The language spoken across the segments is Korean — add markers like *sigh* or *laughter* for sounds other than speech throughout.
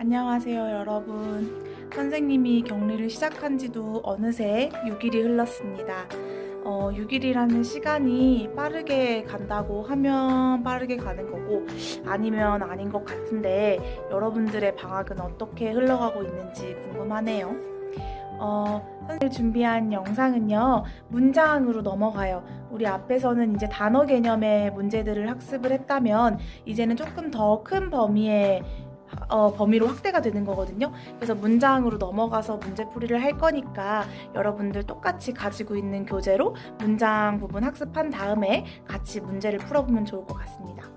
안녕하세요, 여러분. 선생님이 격리를 시작한 지도 어느새 6일이 흘렀습니다. 어, 6일이라는 시간이 빠르게 간다고 하면 빠르게 가는 거고 아니면 아닌 것 같은데 여러분들의 방학은 어떻게 흘러가고 있는지 궁금하네요. 어, 선생님 준비한 영상은요, 문장으로 넘어가요. 우리 앞에서는 이제 단어 개념의 문제들을 학습을 했다면, 이제는 조금 더 큰 범위의 어, 범위로 확대가 되는 거거든요. 그래서 문장으로 넘어가서 문제풀이를 할 거니까 여러분들 똑같이 가지고 있는 교재로 문장 부분 학습한 다음에 같이 문제를 풀어보면 좋을 것 같습니다.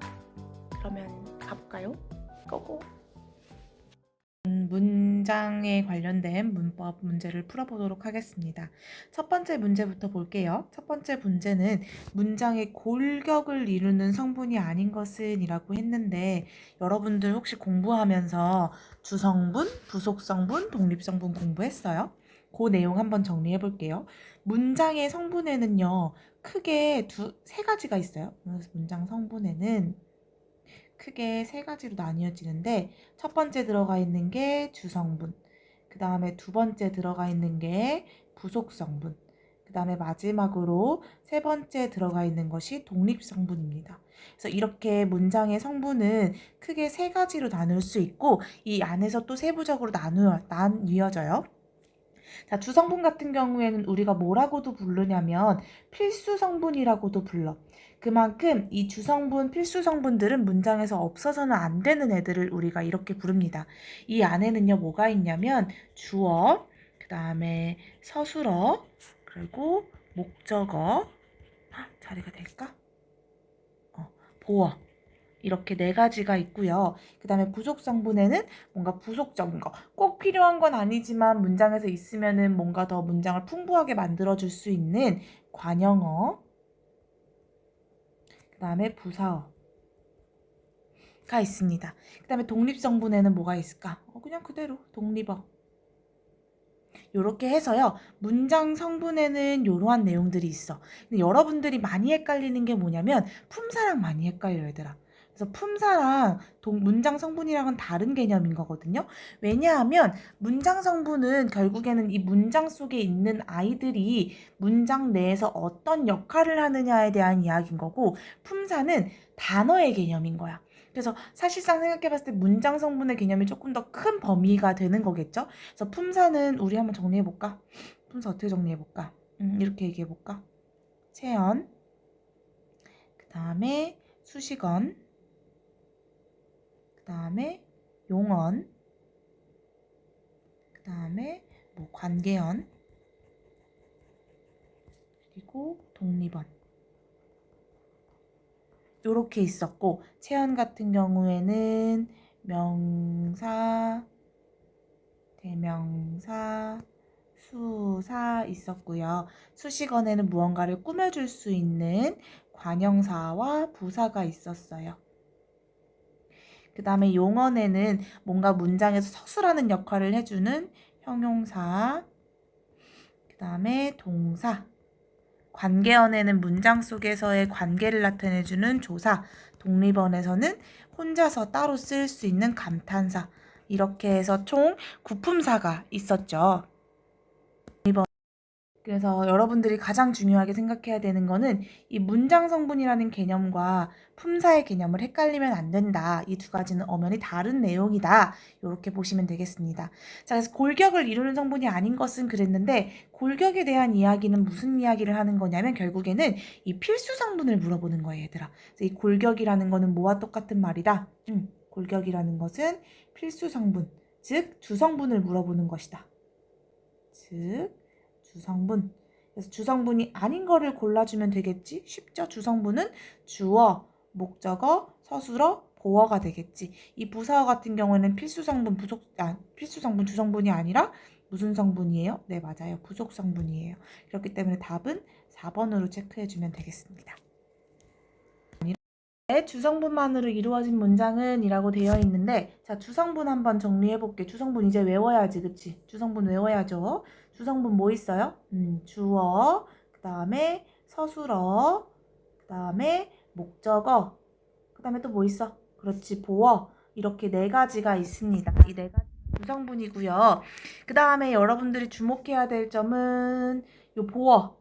그러면 가볼까요? 고고. 음, 문장에 관련된 문법 문제를 풀어보도록 하겠습니다. 첫 번째 문제부터 볼게요. 첫 번째 문제는 문장의 골격을 이루는 성분이 아닌 것은 이라고 했는데 여러분들 혹시 공부하면서 주성분, 부속성분, 독립성분 공부했어요? 그 내용 한번 정리해 볼게요. 문장의 성분에는요, 크게 두, 세 가지가 있어요. 문장 성분에는 크게 세 가지로 나뉘어지는데, 첫 번째 들어가 있는 게 주성분, 그 다음에 두 번째 들어가 있는 게 부속성분, 그 다음에 마지막으로 세 번째 들어가 있는 것이 독립성분입니다. 그래서 이렇게 문장의 성분은 크게 세 가지로 나눌 수 있고 이 안에서 또 세부적으로 나누어 나뉘어져요. 자, 주성분 같은 경우에는 우리가 뭐라고도 부르냐면 필수 성분이라고도 불러. 그만큼 이 주성분, 필수 성분들은 문장에서 없어서는 안 되는 애들을 우리가 이렇게 부릅니다. 이 안에는요, 뭐가 있냐면 주어, 그 다음에 서술어, 그리고 목적어, 헉, 자리가 될까? 어, 보어. 이렇게 네 가지가 있고요. 그 다음에 부속 성분에는 뭔가 부속적인 거. 꼭 필요한 건 아니지만 문장에서 있으면은 뭔가 더 문장을 풍부하게 만들어줄 수 있는 관형어. 그 다음에 부사어 가 있습니다. 그 다음에 독립 성분에는 뭐가 있을까? 어, 그냥 그대로 독립어. 요렇게 해서요. 문장 성분에는 이러한 내용들이 있어. 근데 여러분들이 많이 헷갈리는 게 뭐냐면 품사랑 많이 헷갈려요, 얘들아. 그래서 품사랑 동, 문장 성분이랑은 다른 개념인 거거든요. 왜냐하면 문장 성분은 결국에는 이 문장 속에 있는 아이들이 문장 내에서 어떤 역할을 하느냐에 대한 이야기인 거고 품사는 단어의 개념인 거야. 그래서 사실상 생각해봤을 때 문장 성분의 개념이 조금 더 큰 범위가 되는 거겠죠. 그래서 품사는 우리 한번 정리해볼까? 품사 어떻게 정리해볼까? 음, 이렇게 얘기해볼까? 체언, 그 다음에 수식언, 그 다음에 용언, 그 다음에 뭐 관계언, 그리고 독립언. 요렇게 있었고, 체언 같은 경우에는 명사, 대명사, 수사 있었고요. 수식어에는 무언가를 꾸며줄 수 있는 관형사와 부사가 있었어요. 그 다음에 용언에는 뭔가 문장에서 서술하는 역할을 해주는 형용사, 그 다음에 동사, 관계언에는 문장 속에서의 관계를 나타내주는 조사, 독립언에서는 혼자서 따로 쓸 수 있는 감탄사, 이렇게 해서 총 9품사가 있었죠. 그래서 여러분들이 가장 중요하게 생각해야 되는 거는 이 문장 성분이라는 개념과 품사의 개념을 헷갈리면 안 된다. 이 두 가지는 엄연히 다른 내용이다. 이렇게 보시면 되겠습니다. 자, 그래서 골격을 이루는 성분이 아닌 것은 그랬는데 골격에 대한 이야기는 무슨 이야기를 하는 거냐면 결국에는 이 필수 성분을 물어보는 거예요, 얘들아. 그래서 이 골격이라는 거는 뭐와 똑같은 말이다. 음, 골격이라는 것은 필수 성분, 즉 주성분을 물어보는 것이다. 즉 주성분. 그래서 주성분이 아닌 거를 골라주면 되겠지? 쉽죠? 주성분은 주어, 목적어, 서술어, 보어가 되겠지. 이 부사어 같은 경우에는 필수 성분, 부속, 아, 필수 성분, 주성분이 아니라 무슨 성분이에요? 네, 맞아요. 부속 성분이에요. 그렇기 때문에 답은 4번으로 체크해주면 되겠습니다. 네, 주성분만으로 이루어진 문장은 이라고 되어 있는데 자 주성분 한번 정리해 볼게 주성분 이제 외워야지 그치 주성분 외워야죠 주성분 뭐 있어요 음, 주어 그 다음에 서술어 그 다음에 목적어 그 다음에 또 뭐 있어 그렇지 보어 이렇게 네 가지가 있습니다. 이 네 가지 구성분이고요. 그 다음에 여러분들이 주목해야 될 점은 요 보어.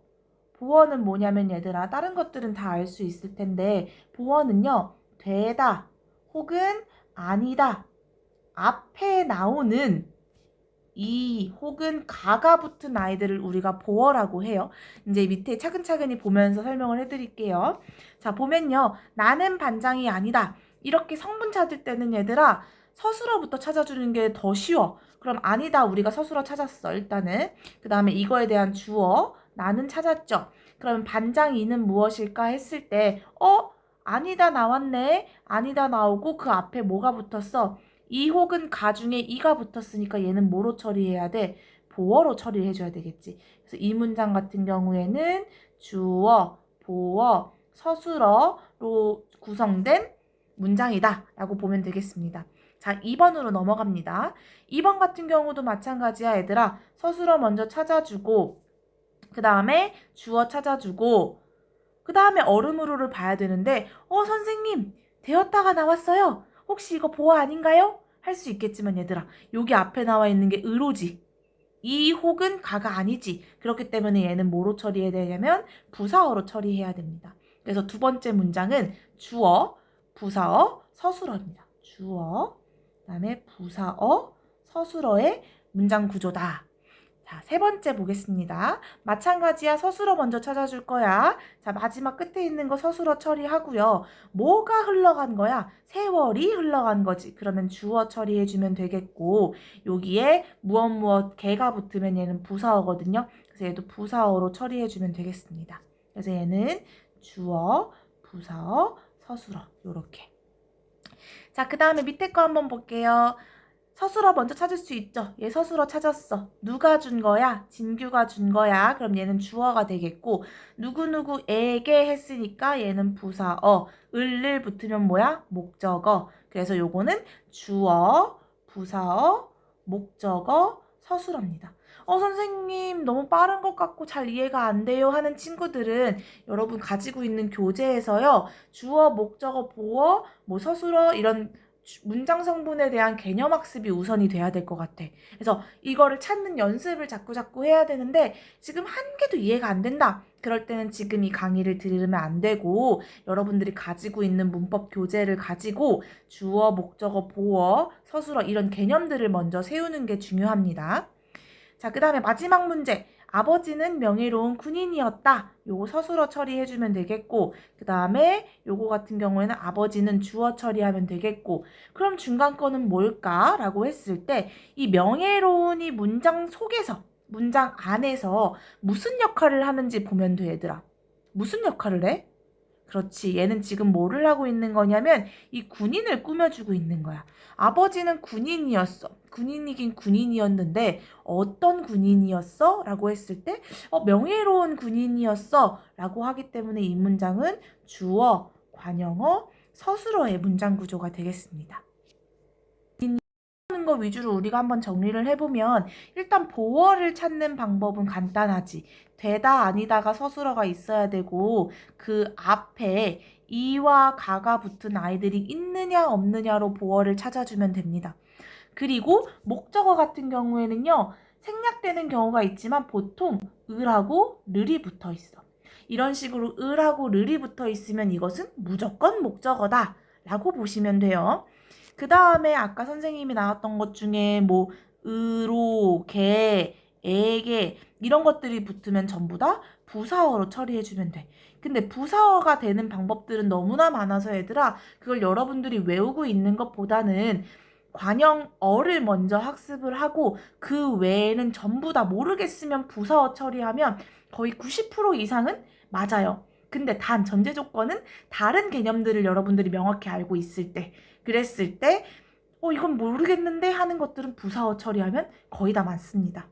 보어는 뭐냐면 얘들아 다른 것들은 다 알 수 있을 텐데 보어는요 되다 혹은 아니다 앞에 나오는 이 혹은 가가 붙은 아이들을 우리가 보어라고 해요. 이제 밑에 차근차근히 보면서 설명을 해드릴게요. 자 보면요 나는 반장이 아니다 이렇게 성분 찾을 때는 얘들아 서술어부터 찾아주는 게 더 쉬워. 그럼 아니다 우리가 서술어 찾았어 일단은 그 다음에 이거에 대한 주어 나는 찾았죠. 그러면 반장이는 무엇일까 했을 때, 어? 아니다 나왔네. 아니다 나오고 그 앞에 뭐가 붙었어? 이 혹은 가 중에 이가 붙었으니까 얘는 뭐로 처리해야 돼? 보어로 처리해줘야 되겠지. 그래서 이 문장 같은 경우에는 주어, 보어, 서술어로 구성된 문장이다 라고 보면 되겠습니다. 자, 2번으로 넘어갑니다. 2번 같은 경우도 마찬가지야, 얘들아. 서술어 먼저 찾아주고, 그 다음에 주어 찾아주고 그 다음에 얼음으로를 봐야 되는데 어 선생님 되었다가 나왔어요. 혹시 이거 보아 아닌가요? 할 수 있겠지만 얘들아 여기 앞에 나와 있는 게 의로지. 이 혹은 가가 아니지. 그렇기 때문에 얘는 뭐로 처리해야 되냐면 부사어로 처리해야 됩니다. 그래서 두 번째 문장은 주어 부사어 서술어입니다. 주어 그 다음에 부사어 서술어의 문장 구조다 자, 세 번째 보겠습니다. 마찬가지야 서술어 먼저 찾아줄 거야. 자, 마지막 끝에 있는 거 서술어 처리하고요. 뭐가 흘러간 거야? 세월이 흘러간 거지. 그러면 주어 처리해주면 되겠고 여기에 무엇 무엇 개가 붙으면 얘는 부사어거든요. 그래서 얘도 부사어로 처리해주면 되겠습니다. 그래서 얘는 주어, 부사어, 서술어 요렇게. 자, 그 다음에 밑에 거 한번 볼게요. 서술어 먼저 찾을 수 있죠. 얘 서술어 찾았어. 누가 준 거야? 진규가 준 거야. 그럼 얘는 주어가 되겠고 누구누구에게 했으니까 얘는 부사어. 을을 붙으면 뭐야? 목적어. 그래서 요거는 주어, 부사어, 목적어, 서술어입니다. 어, 선생님, 너무 빠른 것 같고 잘 이해가 안 돼요 하는 친구들은 여러분 가지고 있는 교재에서요, 주어, 목적어, 보어, 뭐 서술어, 이런 문장 성분에 대한 개념 학습이 우선이 돼야 될 것 같아. 그래서 이거를 찾는 연습을 자꾸 자꾸 해야 되는데 지금 한 개도 이해가 안 된다. 그럴 때는 지금 이 강의를 들으면 안 되고 여러분들이 가지고 있는 문법 교재를 가지고 주어, 목적어, 보어, 서술어 이런 개념들을 먼저 세우는 게 중요합니다. 자, 그 다음에 마지막 문제. 아버지는 명예로운 군인이었다. 요거 서술어 처리해주면 되겠고, 그 다음에 요거 같은 경우에는 아버지는 주어 처리하면 되겠고, 그럼 중간 거는 뭘까? 라고 했을 때, 이 명예로운이 문장 속에서, 문장 안에서 무슨 역할을 하는지 보면 돼, 얘들아. 무슨 역할을 해? 그렇지. 얘는 지금 뭐를 하고 있는 거냐면 이 군인을 꾸며주고 있는 거야. 아버지는 군인이었어. 군인이긴 군인이었는데 어떤 군인이었어? 라고 했을 때 어, 명예로운 군인이었어. 라고 하기 때문에 이 문장은 주어, 관형어, 서술어의 문장 구조가 되겠습니다. 거 위주로 우리가 한번 정리를 해보면 일단 보어를 찾는 방법은 간단하지. 되다 아니다가 서술어가 있어야 되고 그 앞에 이와 가가 붙은 아이들이 있느냐 없느냐로 보어를 찾아주면 됩니다. 그리고 목적어 같은 경우에는요. 생략되는 경우가 있지만 보통 을하고 르이 붙어 있어. 이런 식으로 을하고 르이 붙어 있으면 이것은 무조건 목적어다 라고 보시면 돼요. 그 다음에 아까 선생님이 나왔던 것 중에 뭐 으로, 개, 에게 이런 것들이 붙으면 전부 다 부사어로 처리해주면 돼. 근데 부사어가 되는 방법들은 너무나 많아서 얘들아 그걸 여러분들이 외우고 있는 것보다는 관형어를 먼저 학습을 하고 그 외에는 전부 다 모르겠으면 부사어 처리하면 거의 90% 이상은 맞아요. 근데 단 전제 조건은 다른 개념들을 여러분들이 명확히 알고 있을 때 그랬을 때 어, 이건 모르겠는데 하는 것들은 부사어 처리하면 거의 다 맞습니다.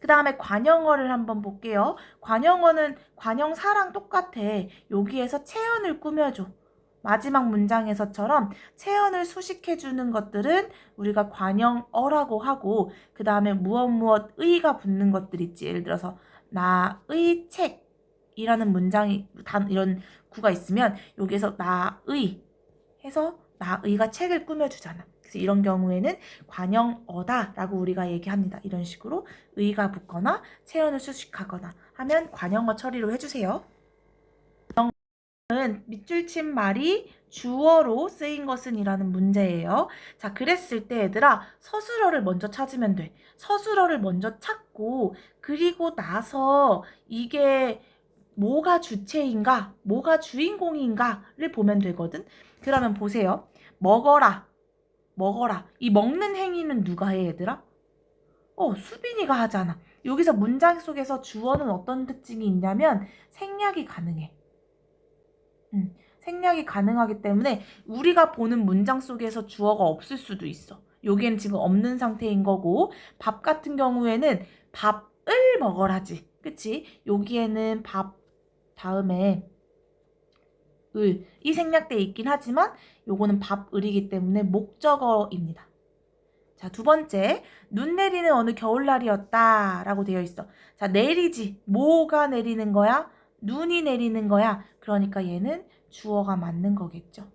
그 다음에 관형어를 한번 볼게요. 관형어는 관형사랑 똑같아. 여기에서 체언을 꾸며줘. 마지막 문장에서처럼 체언을 수식해주는 것들은 우리가 관형어라고 하고 그 다음에 무엇 무엇 의가 붙는 것들 있지. 예를 들어서 나의 책 이라는 문장이 단 이런 구가 있으면 여기에서 나의 해서 나 의가 책을 꾸며주잖아. 그래서 이런 경우에는 관영어다라고 우리가 얘기합니다. 이런 식으로 의가 붙거나 체언을 수식하거나 하면 관영어 처리로 해주세요. 은 밑줄 친 말이 주어로 쓰인 것은 이라는 문제예요. 자, 그랬을 때 얘들아 서술어를 먼저 찾으면 돼. 서술어를 먼저 찾고 그리고 나서 이게 뭐가 주체인가, 뭐가 주인공인가를 보면 되거든. 그러면 보세요. 먹어라. 먹어라. 이 먹는 행위는 누가 해, 얘들아? 어, 수빈이가 하잖아. 여기서 문장 속에서 주어는 어떤 특징이 있냐면 생략이 가능해. 음, 생략이 가능하기 때문에 우리가 보는 문장 속에서 주어가 없을 수도 있어. 여기에는 지금 없는 상태인 거고 밥 같은 경우에는 밥을 먹어라지. 그치? 여기에는 밥 다음에 을, 이 생략돼 있긴 하지만 요거는 밥을이기 때문에 목적어입니다. 자, 두 번째. 눈 내리는 어느 겨울날이었다. 라고 되어 있어. 자, 내리지. 뭐가 내리는 거야? 눈이 내리는 거야. 그러니까 얘는 주어가 맞는 거겠죠.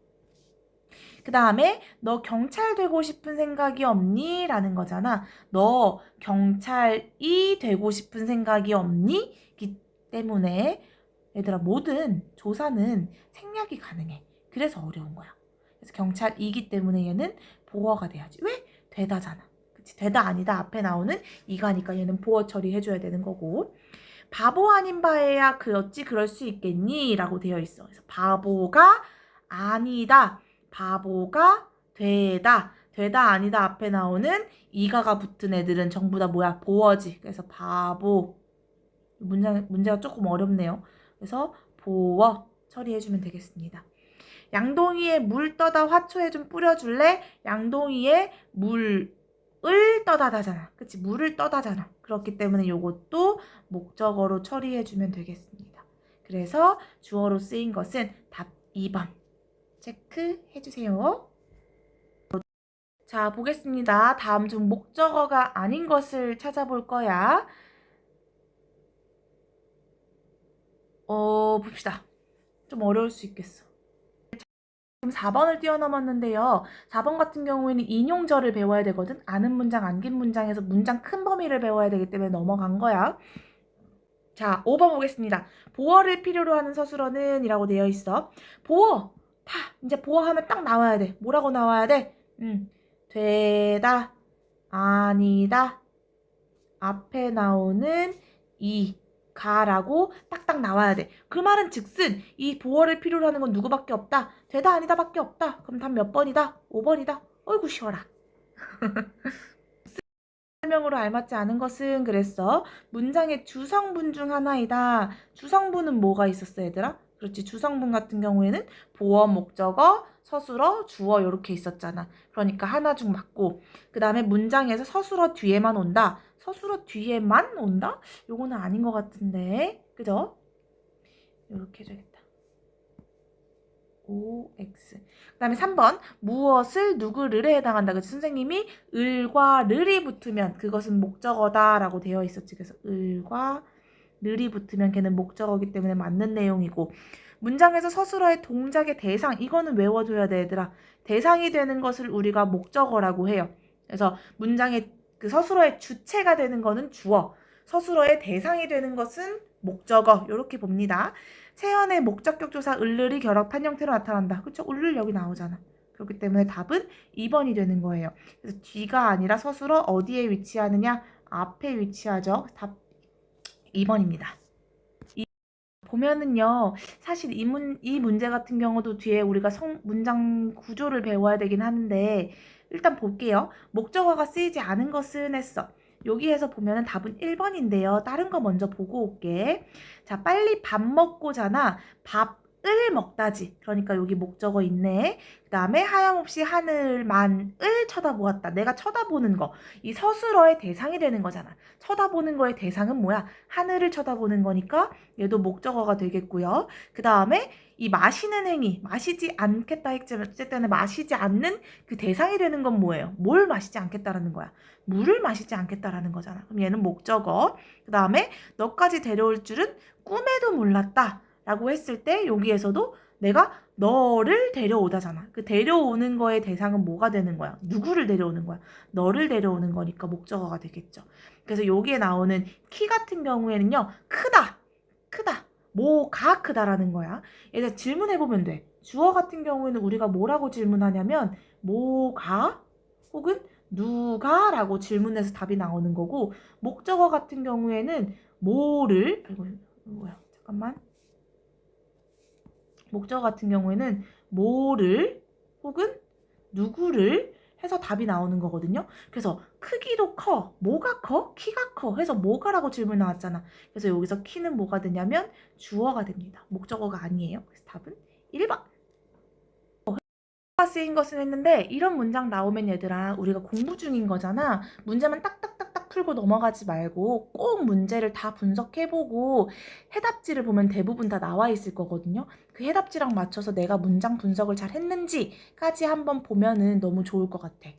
그 다음에 너 경찰 되고 싶은 생각이 없니? 라는 거잖아. 너 경찰이 되고 싶은 생각이 없니? 기 때문에 얘들아 모든 조사는 생략이 가능해. 그래서 어려운 거야. 그래서 경찰이기 때문에 얘는 보어가 돼야지. 왜? 되다잖아. 그치? 되다 아니다 앞에 나오는 이가니까 얘는 보어 처리해줘야 되는 거고. 바보 아닌 바에야 그 어찌 그럴 수 있겠니? 라고 되어 있어. 그래서 바보가 아니다. 바보가 되다. 되다 아니다 앞에 나오는 이가가 붙은 애들은 전부 다 뭐야? 보어지. 그래서 바보. 문장, 문제가 조금 어렵네요. 그래서 보어 처리해주면 되겠습니다. 양동이에 물 떠다 화초에 좀 뿌려줄래? 양동이에 물을 떠다잖아. 그치? 물을 떠다잖아. 그렇기 때문에 이것도 목적어로 처리해주면 되겠습니다. 그래서 주어로 쓰인 것은 답 2번. 체크해주세요. 자, 보겠습니다. 다음 중 목적어가 아닌 것을 찾아볼 거야. 어, 봅시다. 좀 어려울 수 있겠어. 지금 4번을 뛰어넘었는데요. 4번 같은 경우에는 인용절을 배워야 되거든. 아는 문장, 안 긴 문장에서 문장 큰 범위를 배워야 되기 때문에 넘어간 거야. 자, 5번 보겠습니다. 보어를 필요로 하는 서술어는 이라고 되어 있어. 보어! 다! 이제 보어 하면 딱 나와야 돼. 뭐라고 나와야 돼? 음, 되다, 아니다, 앞에 나오는 이, 가라고 딱딱 나와야 돼. 그 말은 즉슨 이 보어를 필요로 하는 건 누구밖에 없다. 되다 아니다 밖에 없다. 그럼 답 몇 번이다? 5번이다. 어이구 쉬워라. *laughs* 설명으로 알맞지 않은 것은 그랬어. 문장의 주성분 중 하나이다. 주성분은 뭐가 있었어 얘들아? 그렇지 주성분 같은 경우에는 보어, 목적어, 서술어, 주어 이렇게 있었잖아. 그러니까 하나 중 맞고 그 다음에 문장에서 서술어 뒤에만 온다. 서술어 뒤에만 온다? 요거는 아닌 것 같은데 그죠? 이렇게 해줘야겠다. OX 그 다음에 3번 무엇을 누구를에 해당한다. 그래서 선생님이 을과 르이 붙으면 그것은 목적어다 라고 되어 있었지. 그래서 을과 르이 붙으면 걔는 목적어기 때문에 맞는 내용이고 문장에서 서술어의 동작의 대상 이거는 외워줘야 돼 얘들아. 대상이 되는 것을 우리가 목적어라고 해요. 그래서 문장의 그 서술어의 주체가 되는 거는 주어, 서술어의 대상이 되는 것은 목적어 이렇게 봅니다. 체연의 목적격 조사 을르리 결합한 형태로 나타난다. 그쵸? 을를 여기 나오잖아. 그렇기 때문에 답은 2번이 되는 거예요. 그래서 뒤가 아니라 서술어 어디에 위치하느냐? 앞에 위치하죠. 답 2번입니다. 이, 보면은요, 사실 이, 문, 이 문제 같은 경우도 뒤에 우리가 성, 문장 구조를 배워야 되긴 하는데, 일단 볼게요. 목적어가 쓰이지 않은 것은 했어. 여기에서 보면은 답은 1번인데요. 다른 거 먼저 보고 올게. 자, 빨리 밥 먹고잖아. 밥 을 먹다지. 그러니까 여기 목적어 있네. 그 다음에 하염없이 하늘만을 쳐다보았다. 내가 쳐다보는 거. 이 서술어의 대상이 되는 거잖아. 쳐다보는 거의 대상은 뭐야? 하늘을 쳐다보는 거니까 얘도 목적어가 되겠고요. 그 다음에 이 마시는 행위, 마시지 않겠다 했을 때는 마시지 않는 그 대상이 되는 건 뭐예요? 뭘 마시지 않겠다라는 거야? 물을 마시지 않겠다라는 거잖아. 그럼 얘는 목적어. 그 다음에 너까지 데려올 줄은 꿈에도 몰랐다. 라고 했을 때 여기에서도 내가 너를 데려오다잖아. 그 데려오는 거의 대상은 뭐가 되는 거야? 누구를 데려오는 거야? 너를 데려오는 거니까 목적어가 되겠죠. 그래서 여기에 나오는 키 같은 경우에는요, 크다, 크다, 뭐가 크다라는 거야. 얘들 질문해 보면 돼. 주어 같은 경우에는 우리가 뭐라고 질문하냐면, 뭐가 혹은 누가라고 질문해서 답이 나오는 거고, 목적어 같은 경우에는 뭐를, 아이고, 뭐야, 잠깐만. 목적어 같은 경우에는 뭐를 혹은 누구를 해서 답이 나오는 거거든요. 그래서 크기도 커, 뭐가 커, 키가 커 해서 뭐가라고 질문 나왔잖아. 그래서 여기서 키는 뭐가 되냐면 주어가 됩니다. 목적어가 아니에요. 그래서 답은 1번. 가 쓰인 것은 했는데 이런 문장 나오면 얘들아 우리가 공부 중인 거잖아. 문제만 딱딱딱딱 풀고 넘어가지 말고 꼭 문제를 다 분석해보고 해답지를 보면 대부분 다 나와 있을 거거든요. 그 해답지랑 맞춰서 내가 문장 분석을 잘 했는지까지 한번 보면은 너무 좋을 것 같아.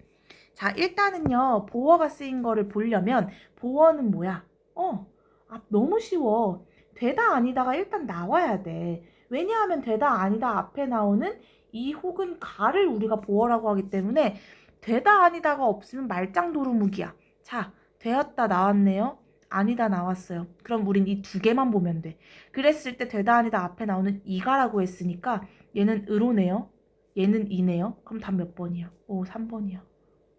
자, 일단은요, 보어가 쓰인 거를 보려면, 보어는 뭐야? 어, 아, 너무 쉬워. 되다 아니다가 일단 나와야 돼. 왜냐하면 되다 아니다 앞에 나오는 이 혹은 가를 우리가 보어라고 하기 때문에 되다 아니다가 없으면 말짱 도루묵이야. 자, 되었다 나왔네요. 아니다 나왔어요. 그럼 우린 이 두 개만 보면 돼. 그랬을 때 되다 아니다 앞에 나오는 이가라고 했으니까 얘는 의로네요. 얘는 이네요. 그럼 답 몇 번이야? 오, 3번이야.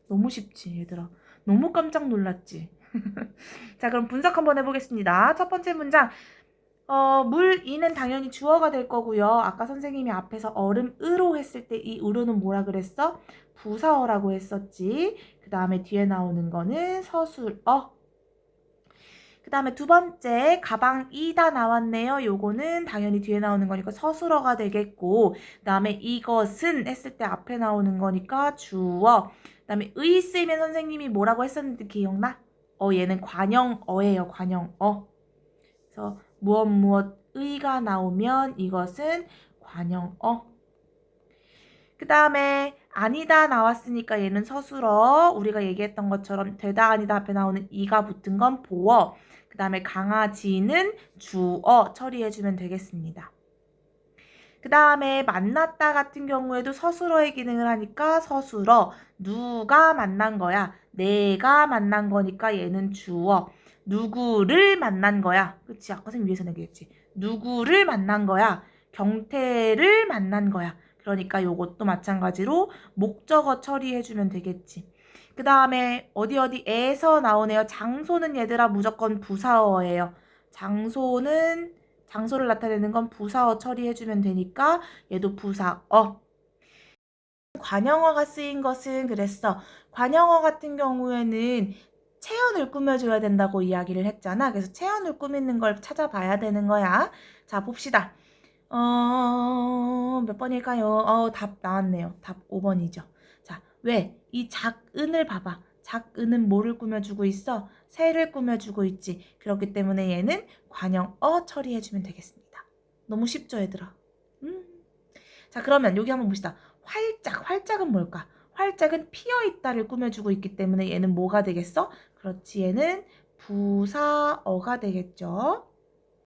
너무 쉽지, 얘들아. 너무 깜짝 놀랐지. *laughs* 자, 그럼 분석 한번 해보겠습니다. 첫 번째 문장. 어, 물, 이는 당연히 주어가 될 거고요. 아까 선생님이 앞에서 얼음 으로 했을 때 이 으로는 뭐라 그랬어? 부사어라고 했었지. 그 다음에 뒤에 나오는 거는 서술어. 그 다음에 두 번째 가방이다 나왔네요. 요거는 당연히 뒤에 나오는 거니까 서술어가 되겠고 그 다음에 이것은 했을 때 앞에 나오는 거니까 주어 그 다음에 의 쓰이면 선생님이 뭐라고 했었는지 기억나? 어 얘는 관형어예요. 관형어 그래서 무엇 무엇 의가 나오면 이것은 관형어. 그 다음에 아니다 나왔으니까 얘는 서술어. 우리가 얘기했던 것처럼 되다 아니다 앞에 나오는 이가 붙은 건 보어. 그 다음에 강아지는 주어. 처리해주면 되겠습니다. 그 다음에 만났다 같은 경우에도 서술어의 기능을 하니까 서술어. 누가 만난 거야? 내가 만난 거니까 얘는 주어 누구를 만난 거야 그치 아까 선생님 위에서 얘기했지 누구를 만난 거야 경태를 만난 거야 그러니까 요것도 마찬가지로 목적어 처리해주면 되겠지. 그 다음에 어디 어디에서 나오네요. 장소는 얘들아 무조건 부사어예요. 장소는 장소를 나타내는 건 부사어 처리해주면 되니까 얘도 부사어. 관형어가 쓰인 것은 그랬어. 관형어 같은 경우에는 체연을 꾸며줘야 된다고 이야기를 했잖아. 그래서 체연을 꾸미는 걸 찾아봐야 되는 거야. 자, 봅시다. 어, 몇 번일까요? 어, 답 나왔네요. 답 5번이죠. 자, 왜? 이 작은을 봐봐. 작은은 뭐를 꾸며주고 있어? 새를 꾸며주고 있지. 그렇기 때문에 얘는 관형 어 처리해주면 되겠습니다. 너무 쉽죠, 얘들아? 음. 자, 그러면 여기 한번 봅시다. 활짝, 활짝은 뭘까? 활짝은 피어있다를 꾸며주고 있기 때문에 얘는 뭐가 되겠어? 그렇지, 얘는 부사어가 되겠죠.